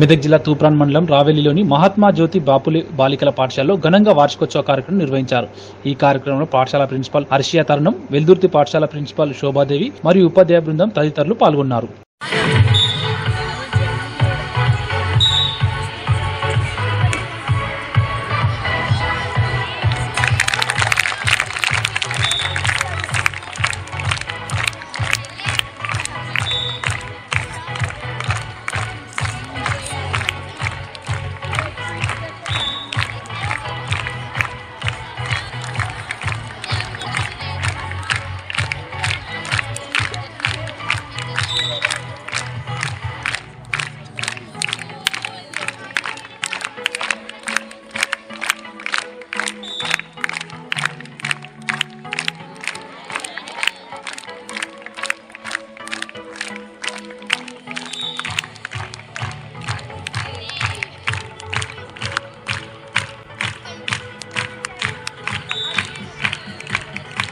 మెదక్ జిల్లా తూప్రాన్ మండలం రావెల్లిలోని మహాత్మా జ్యోతి బాపులి బాలికల పాఠశాలలో ఘనంగా వార్షికోత్సవ కార్యక్రమం నిర్వహించారు. ఈ కార్యక్రమంలో పాఠశాల ప్రిన్సిపాల్ హర్షియా తరుణం వెల్దుర్తి పాఠశాల ప్రిన్సిపాల్ శోభాదేవి మరియు ఉపాధ్యాయ బృందం తదితరులు పాల్గొన్నారు.